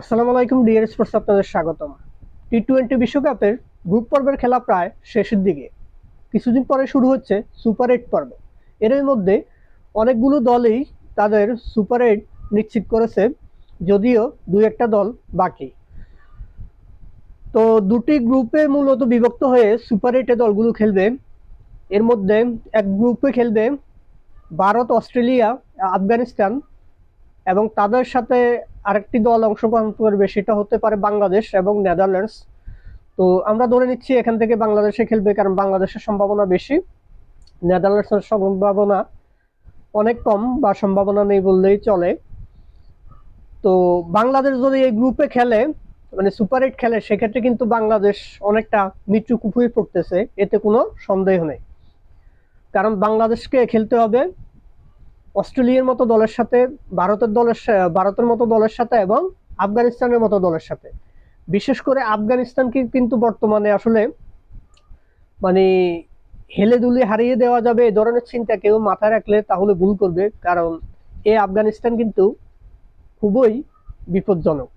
আসসালামু আলাইকুম deer sports আপনাদের স্বাগতম। টি টোয়েন্টি বিশ্বকাপের গ্রুপ পর্বের খেলা প্রায় শেষের দিকে। কিছুদিন পরে শুরু হচ্ছে সুপার এইট পর্ব। এর মধ্যে অনেকগুলো দলই তাদের সুপার এইট নিশ্চিত করেছে, যদিও দুই একটা দল বাকি। তো দুটি গ্রুপে মূলত বিভক্ত হয়ে সুপার এইটে দলগুলো খেলবে। এর মধ্যে এক গ্রুপে খেলবে ভারত, অস্ট্রেলিয়া, আফগানিস্তান এবং তাদের সাথে আরেকটি দল অংশগ্রহণ করবে, সেটা হতে পারে বাংলাদেশ এবং নেদারল্যান্ডস। তো আমরা ধরে নিচ্ছি এখান থেকে বাংলাদেশে খেলবে, কারণ বাংলাদেশের সম্ভাবনা বেশি। নেদারল্যান্ডসের সম্ভাবনা অনেক কম বা সম্ভাবনা নেই বললেই চলে। তো বাংলাদেশ যদি এই গ্রুপে খেলে মানে সুপার এইট খেলে, সেক্ষেত্রে কিন্তু বাংলাদেশ অনেকটা মৃত্যু কুপুয়ে পড়তেছে, এতে কোনো সন্দেহ নেই। কারণ বাংলাদেশকে খেলতে হবে অস্ট্রেলিয়ার মতো দলের সাথে, ভারতের দলের ভারতের মতো দলের সাথে এবং আফগানিস্তানের মতো দলের সাথে। বিশেষ করে আফগানিস্তানকে কিন্তু বর্তমানে আসলে মানে হেলে দুলে হারিয়ে দেওয়া যাবে এ ধরনের চিন্তা কেউ মাথায় রাখলে তাহলে ভুল করবে, কারণ এ আফগানিস্তান কিন্তু খুবই বিপজ্জনক।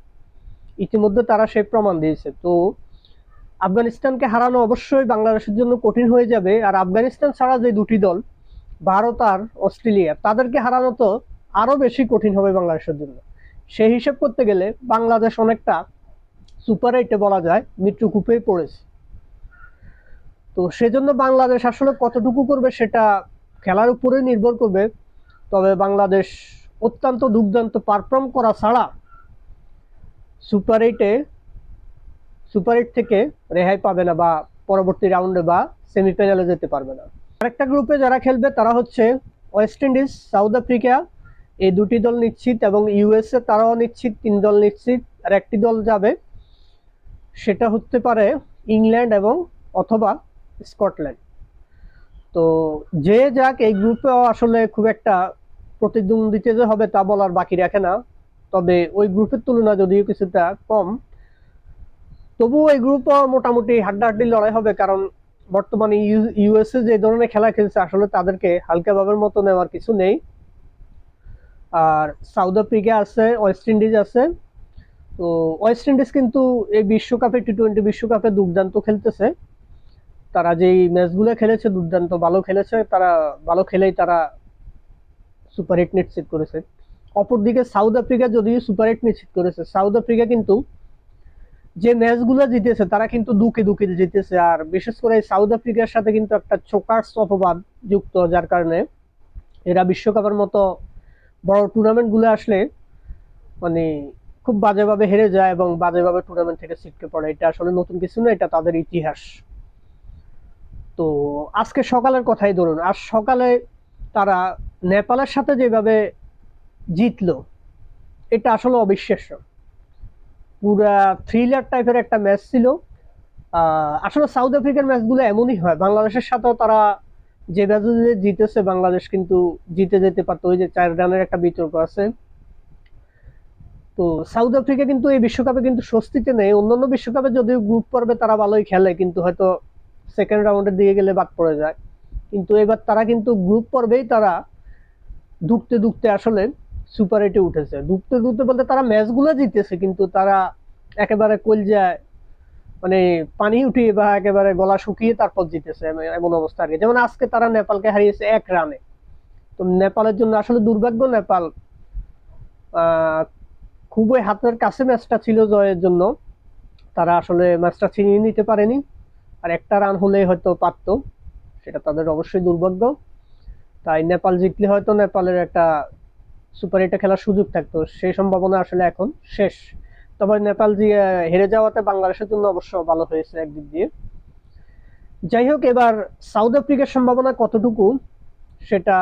ইতিমধ্যে তারা সে প্রমাণ দিয়েছে। তো আফগানিস্তানকে হারানো অবশ্যই বাংলাদেশের জন্য কঠিন হয়ে যাবে। আর আফগানিস্তান ছাড়া যে দুটি দল ভারত আর অস্ট্রেলিয়া, তাদেরকে হারানো তো আরও বেশি কঠিন হবে বাংলাদেশের জন্য। সেই হিসেব করতে গেলে বাংলাদেশ অনেকটা সুপার এইটে বলা যায়, মৃত্যু কূপেই পড়েছে। তো সেজন্য বাংলাদেশ আসলে কতটুকু করবে সেটা খেলার উপরে নির্ভর করবে। তবে বাংলাদেশ অত্যন্ত দুর্দান্ত পারফর্ম করা ছাড়া সুপার এইটে সুপার এইট থেকে রেহাই পাবে না বা পরবর্তী রাউন্ডে বা সেমিফাইনালে যেতে পারবে না। আরেকটা গ্রুপে যারা খেলবে তারা হচ্ছে ওয়েস্ট ইন্ডিজ সাউথ আফ্রিকা এই দুটি দল নিশ্চিত এবং ইউএসএ তারাও নিশ্চিত, তিন দল নিশ্চিত। আর একটি দল যাবে, সেটা হতে পারে ইংল্যান্ড এবং অথবা স্কটল্যান্ড তো যে যাক, এই গ্রুপেও আসলে খুব একটা প্রতিদ্বন্দ্বিতা যে হবে তা বলার বাকি রাখে না। তবে ওই গ্রুপের তুলনা যদিও কিছুটা কম তবুও এই গ্রুপও মোটামুটি হাড্ডাহাড্ডি লড়াই হবে, কারণ বর্তমানে ইউএসএ যে ধরনের খেলা খেলছে, আসলে তাদেরকে হালকা ভাবের মতো নেওয়ার কিছু নেই। আর সাউথ আফ্রিকা আছে ওয়েস্ট ইন্ডিজ আছে। তো ওয়েস্ট ইন্ডিজ কিন্তু এই বিশ্বকাপে টি টোয়েন্টি বিশ্বকাপে দুর্দান্ত খেলতেছে। তারা যেই ম্যাচগুলো খেলেছে, দুর্দান্ত ভালো খেলেছে, তারা ভালো খেলেই তারা সুপার হিট নিশ্চিত করেছে। অপরদিকে সাউথ আফ্রিকা যদিও সুপার হিট নিশ্চিত করেছে সাউথ আফ্রিকা কিন্তু যে ম্যাচগুলো জিতেছে, তারা কিন্তু দুকে দুকে জিতেছে। আর বিশেষ করে সাউথ আফ্রিকার সাথে কিন্তু একটা চোকার্স অপবাদ যুক্ত, যার কারণে এরা বিশ্বকাপের মতো বড় টুর্নামেন্টগুলো আসলে মানে খুব বাজেভাবে হেরে যায় এবং বাজেভাবে টুর্নামেন্ট থেকে ছিটকে পড়ে। এটা আসলে নতুন কিছু না, এটা তাদের ইতিহাস। তো আজকে সকালের কথাই ধরুন, আজ সকালে তারা নেপালের সাথে যেভাবে জিতলো, এটা আসলে অবিশ্বাস্য। পুরা থ্রিলার টাইপের একটা ম্যাচ ছিল। আসলে সাউথ আফ্রিকার ম্যাচগুলো এমনই হয়। বাংলাদেশের সাথেও তারা যে ম্যাচে জিতেছে, বাংলাদেশ কিন্তু জিতে যেতে পারতো। ওই যে চার রানের একটা বিতর্ক আছে। তো সাউথ আফ্রিকা কিন্তু এই বিশ্বকাপে কিন্তু স্বস্তিতে নেই। অন্যান্য বিশ্বকাপে যদিও গ্রুপ পর্বে তারা ভালোই খেলে, কিন্তু হয়তো সেকেন্ড রাউন্ডের দিকে গেলে বাদ পড়ে যায়। কিন্তু এবার তারা কিন্তু গ্রুপ পর্বেই তারা দুকতে দুকতে আসলে সুপার এইটে উঠেছে। দুকতে দুকতে বলতে তারা ম্যাচগুলো জিতেছে, কিন্তু তারা একেবারে কলজায় মানে পানি উঠিয়ে বা একেবারে গলা শুকিয়ে তারপর জিতেছে এমন অবস্থা আর কি। যেমন আজকে তারা নেপালকে হারিয়েছে এক রানে। তো নেপালের জন্য আসলে দুর্ভাগ্য নেপাল। খুবই হাতের কাছে ম্যাচটা ছিল জয়ের জন্য। তারা আসলে ম্যাচটা ছিনিয়ে নিতে পারেনি। আর একটা রান হলেই হয়তো পারতো। সেটা তাদের অবশ্যই দুর্ভাগ্য। তাই নেপাল জিতলে হয়তো নেপালের একটা সুপার এইটে খেলার সুযোগ থাকতো সেই সম্ভাবনা আসলে এখন শেষ। তবে নেপাল আহ, হেরে যাওয়াতে বাংলাদেশের জন্য অবশ্য ভালো হয়েছে একদিক দিয়ে। যাই হোক এবার সাউথ আফ্রিকার সম্ভাবনা কতটুকু সেটা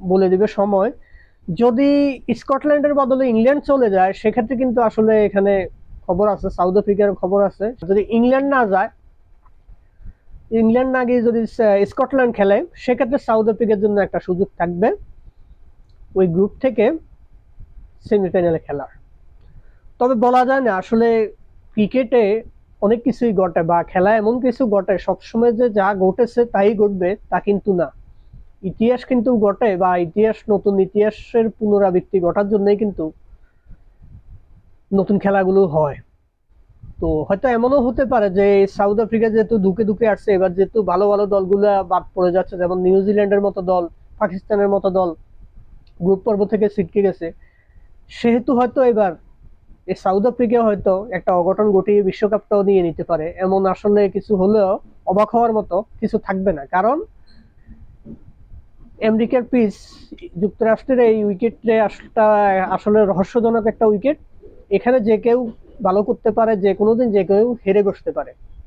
বলে দিবে সময়। যদি স্কটল্যান্ডের বদলে ইংল্যান্ড চলে যায় সেক্ষেত্রে কিন্তু আসলে এখানে খবর আছে সাউথ আফ্রিকার খবর আছে। যদি ইংল্যান্ড না যায় ইংল্যান্ড না গিয়ে যদি স্কটল্যান্ড খেলে সেক্ষেত্রে সাউথ আফ্রিকার জন্য একটা সুযোগ থাকবে। ওই গ্রুপ থেকে সেমিফাইনালে খেলার। তবে বলা যায় না, আসলে ক্রিকেটে অনেক কিছুই ঘটে বা খেলা এমন কিছু ঘটে, সবসময় যে যা ঘটেছে তাই ঘটবে তা কিন্তু না। ইতিহাস কিন্তু ঘটে বা ইতিহাস নতুন ইতিহাসের পুনরাবৃত্তি ঘটার জন্যই কিন্তু নতুন খেলাগুলো হয়। তো হয়তো এমনও হতে পারে যে সাউথ আফ্রিকা যেহেতু দুকে দুকে আসছে, এবার যেহেতু ভালো ভালো দলগুলো বাদ পড়ে যাচ্ছে, যেমন নিউজিল্যান্ডের মতো দল, পাকিস্তানের মতো দল গ্রুপ পর্ব থেকে ছিটকে গেছে। সেহেতু হয়তো এবার এই সাউথ আফ্রিকা হয়তো একটা অঘটন ঘটিয়ে বিশ্বকাপটাও নিয়ে নিতে পারে। এমন আসলে কিছু হলেও অবাক হওয়ার মতো কিছু থাকবে না। কারণ আমেরিকার পিচ, যুক্তরাষ্ট্রের এই উইকেটে আসটা আসলে রহস্যজনক একটা উইকেট। এখানে যে কেউ ভালো করতে পারে, যে কোনো দিন যে কেউ হেরে বসতে পারে।